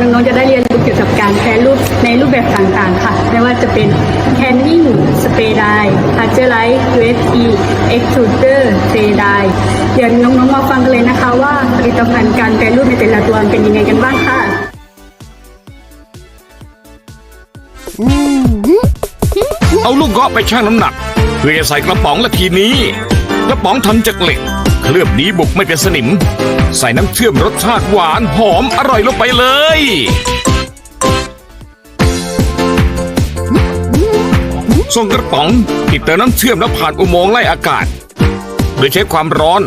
น้องๆจะได้เรียนรู้เกี่ยวกับการแปรรูปในรูปแบบต่างๆ ค่ะ ไม่ว่าจะเป็นแคนนิ่งสเปรย์ไดพาเจอร์ไลท์ USE Extruder เซไดเดี๋ยวน้องๆมาฟังกันเลยนะคะว่าผลิตภัณฑ์การแปรรูปในแต่ละตัวเป็นยังไงกันบ้างค่ะเอาลูกเงาะไปชั่งน้ำหนัก เพื่อจะใส่กระป๋องละทีนี้ กระป๋องทำจากเหล็ก เคลือบดีบุกไม่เป็นสนิม ใส่น้ำเชื่อมรสชาติหวานหอมอร่อยลงไปเลย ส่งกระป๋องติดเติมน้ำเชื่อมแล้วผ่านอุโมงค์ไล่อากาศ โดยใช้ความร้อน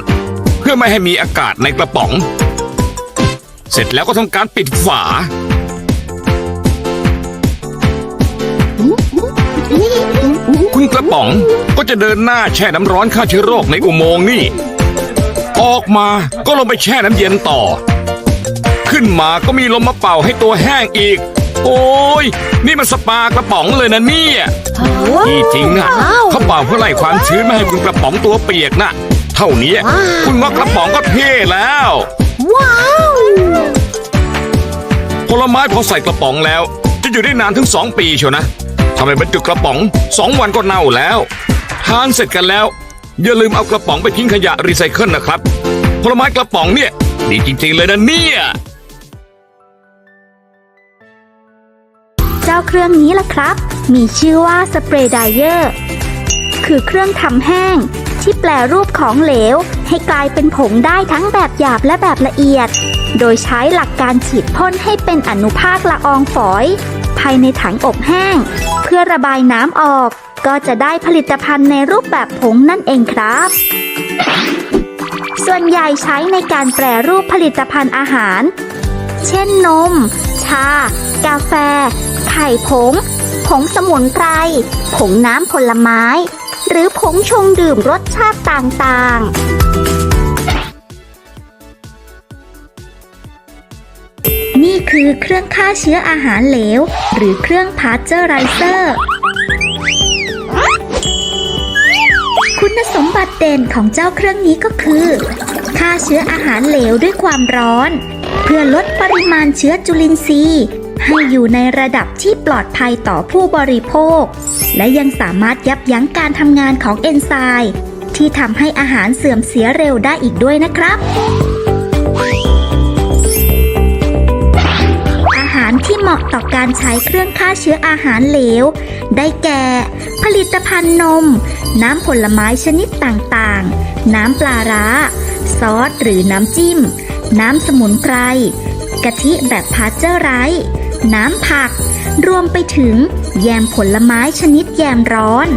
เพื่อไม่ให้มีอากาศในกระป๋อง เสร็จแล้วก็ทำการปิดฝาคุณกระป๋องก็จะเดินหน้าแช่น้ำร้อนฆ่าเชื้อโรคในอุโมงค์นี่ ออกมาก็ลงไปแช่น้ำเย็นต่อ ขึ้นมาก็มีลมมาเป่าให้ตัวแห้งอีก โอ้ย นี่มันสปากระป๋องเลยนะเนี่ยที่จริงอะเขาเป่าเพื่อไล่ความชื้นไม่ให้คุณกระป๋องตัวเปียกน่ะเท่านี้คุณงอกกระป๋องก็เท่แล้ว ว้าวผลไม้พอใส่กระป๋องแล้ว จะอยู่ได้นานถึง2ปีเชียวนะทำไมบรรจุกระป๋อง2วันก็เน่าแล้ว ทานเสร็จกันแล้ว อย่าลืมเอากระป๋องไปทิ้งขยะรีไซเคิลนะครับผลไม้กระป๋องเนี่ยดีจริงๆเลยนะเนี่ย เจ้าเครื่องนี้ล่ะครับ มีชื่อว่าสเปรย์ไดเออร์ คือเครื่องทำแห้ง ที่แปลรูปของเหลว ให้กลายเป็นผงได้ทั้งแบบหยาบและแบบละเอียด โดยใช้หลักการฉีดพ่นให้เป็นอนุภาคละอองฝอย ภายในถังอบแห้ง เพื่อระบายน้ำออก ก็จะได้ผลิตภัณฑ์ในรูปแบบผงนั่นเองครับ ส่วนใหญ่ใช้ในการแปรรูปผลิตภัณฑ์อาหาร เช่นนม ชา กาแฟ ไข่ผง ผงสมุนไพร ผงน้ำผลไม้ หรือผงชงดื่มรสชาติต่างๆนี่คือเครื่องฆ่าเชื้ออาหารเหลว หรือเครื่องพาสเจอร์ไรเซอร์ ณสมบัติเด่นของเจ้าเครื่องนี้ก็คือฆ่าเชื้ออาหารเหลวด้วยความร้อน เพื่อลดปริมาณเชื้อจุลินทรีย์ ให้อยู่ในระดับที่ปลอดภัยต่อผู้บริโภค และยังสามารถยับยั้งการทำงานของเอนไซม์ที่ทำให้อาหารเสื่อมเสียเร็วได้อีกด้วยนะครับ ที่เหมาะต่อการใช้เครื่องฆ่าเชื้ออาหารเหลว ได้แก่ ผลิตภัณฑ์นม น้ำผลไม้ชนิดต่างๆ น้ำปลาร้า ซอสหรือน้ำจิ้ม น้ำสมุนไพรกะทิแบบพาสเจอร์ไรส์น้ำผัก รวมไปถึง แยมผลไม้ชนิดแยมร้อน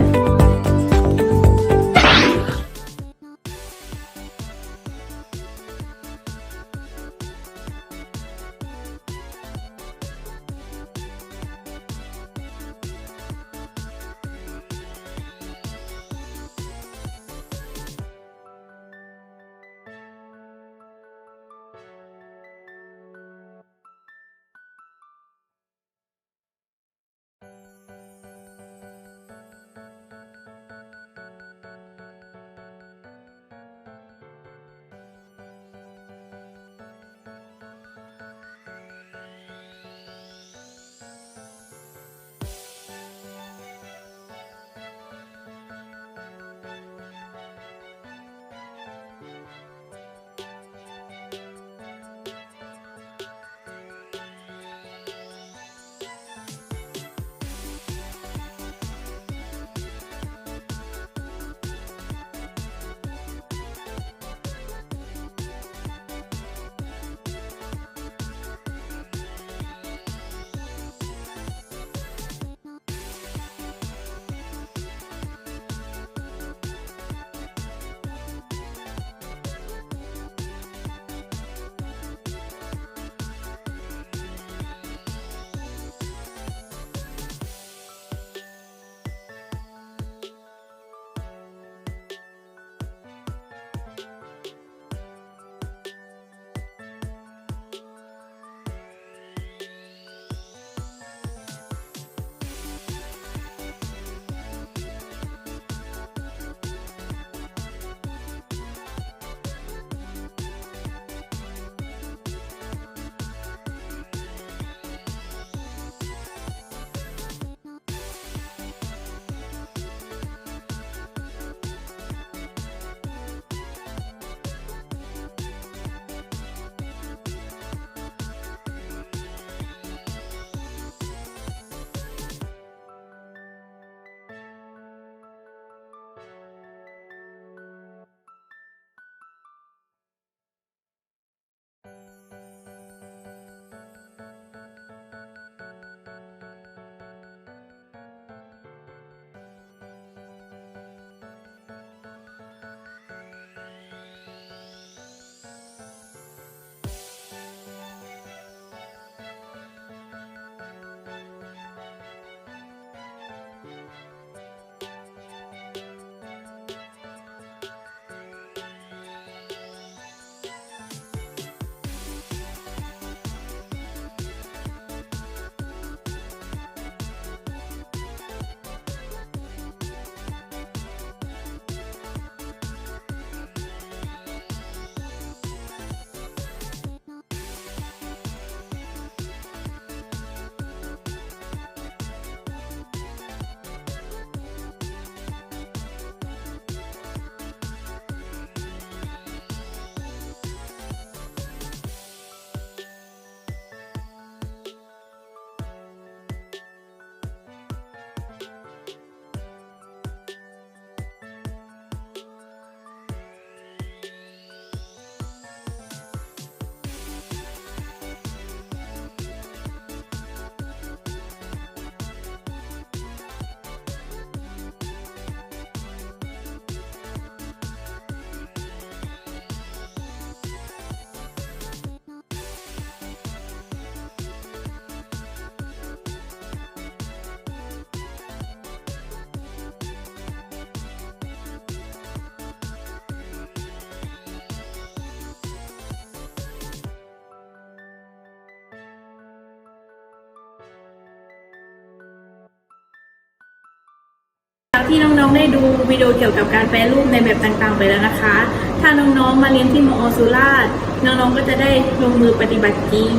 ที่น้องๆได้ดูวิดีโอเกี่ยวกับการแปรรูปในแบบต่างๆไปแล้วนะคะ ถ้าน้องๆมาเรียนที่มอสุราษฎร์น้องๆก็จะได้ลงมือปฏิบัติจริง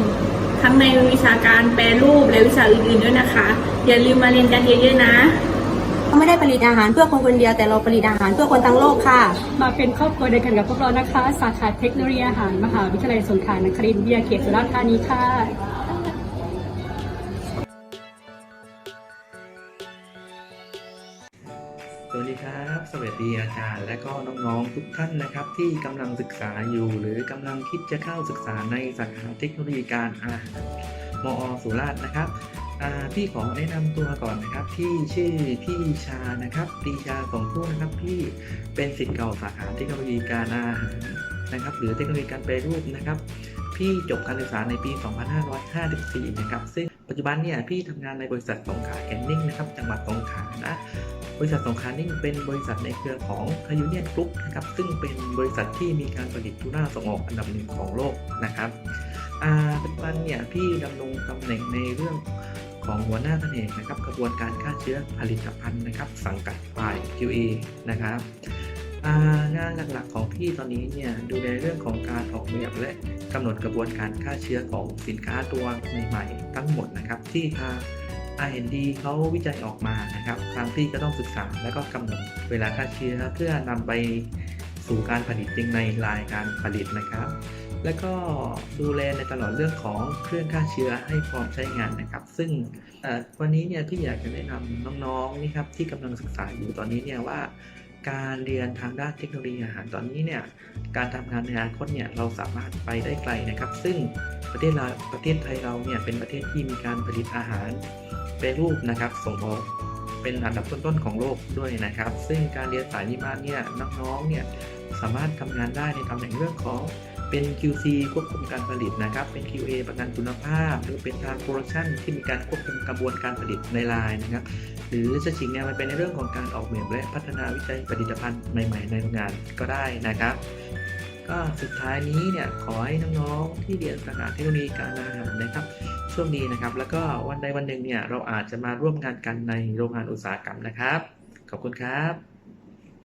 ทั้งในวิชาการแปรรูปและวิชาอื่นๆด้วยนะคะ อย่าลืมมาเรียนกันเยอะๆนะเราไม่ได้ผลิตอาหารเพื่อคนคนเดียวแต่เราผลิตอาหารเพื่อคนทั้งโลกค่ะ มาเป็นครอบครัวเดียวกันกับพวกเรานะคะ สาขาเทคโนโลยีอาหารมหาวิทยาลัยสงขลานครินทร์วิทยาเขตสุราษฎร์ธานีค่ะ สวัสดีอาจารย์และก็น้องๆทุกท่านนะครับ ที่กำลังศึกษาอยู่ หรือกำลังคิดจะเข้าศึกษาในสาขาเทคโนโลยีการอาหารมอสุราษฎร์นะครับพี่ขอแนะนำตัวก่อนนะครับพี่ชื่อพี่ชานะครับปีชาสองผู้นะครับพี่เป็นศิษย์เก่าสาขาเทคโนโลยีการอาหารนะครับ หรือเทคโนโลยีการแปรรูปนะครับ พี่จบการศึกษาในปี 2554 นะครับ ซึ่งปัจจุบันเนี่ยพี่ทำงานในบริษัทสงขลาแคนนิ่งนะครับ จังหวัดสงขลานะ บริษัทสงขลานิ่งเป็นบริษัทในเครือของคายูเนียนกรุ๊ปนะครับ ซึ่งเป็นบริษัทที่มีการผลิตทูน่าส่งออกอันดับหนึ่งของโลกนะครับปัจจุบันเนี่ยพี่ดำรงตำแหน่งในเรื่องของหัวหน้าแผนกนะครับกระบวนการฆ่าเชื้อผลิตภัณฑ์นะครับ สังกัดฝ่าย QA นะครับ งานหลักๆของพี่ตอนนี้เนี่ยดูในเรื่องของการออกแบบและกำหนดกระบวนการฆ่าเชื้อของสินค้าตัวใหม่ๆทั้งหมดนะครับ ที่ทาง R&D เขาวิจัยออกมานะครับทางพี่ก็ต้องศึกษาแล้วก็กำหนดเวลาฆ่าเชื้อเพื่อนำไปสู่การผลิตจริงในรายการผลิตนะครับ แล้วก็ดูแลในตลอดเรื่องของเครื่องฆ่าเชื้อให้พร้อมใช้งานนะครับ ซึ่งวันนี้เนี่ยพี่อยากจะแนะนำน้องๆนี่ครับที่กำลังศึกษาอยู่ตอนนี้เนี่ยว่า การเรียนทางด้านเทคโนโลยีอาหารตอนนี้เนี่ยการทำงานในอนาคตเนี่ยเราสามารถไปได้ไกลนะครับ ซึ่งประเทศเราประเทศไทยเราเนี่ยเป็นประเทศที่มีการผลิตอาหารเป็นรูปนะครับส่งออกเป็นอันดับต้นๆของโลกด้วยนะครับ ซึ่งการเรียนสายนี้มาเนี่ยน้องๆเนี่ยสามารถทำงานได้ในตำแหน่งเรื่องของ เป็น QC ควบคุมการผลิตนะครับ เป็น QA ประกันคุณภาพ หรือเป็นทางโปรดักชันที่มีการควบคุมกระบวนการผลิตในไลน์นะครับ หรือจะฉีกแนวไปเป็นในเรื่องของการออกแบบและพัฒนาวิจัยผลิตภัณฑ์ใหม่ ๆ ในโรงงานก็ได้นะครับ ก็สุดท้ายนี้เนี่ยขอให้น้องๆที่เรียนสาขาเทคโนโลยีการอาหารนะครับโชคดีนะครับ แล้วก็วันใดวันหนึ่งเนี่ยเราอาจจะมาร่วมงานกันในโรงงานอุตสาหกรรมนะครับ ขอบคุณครับ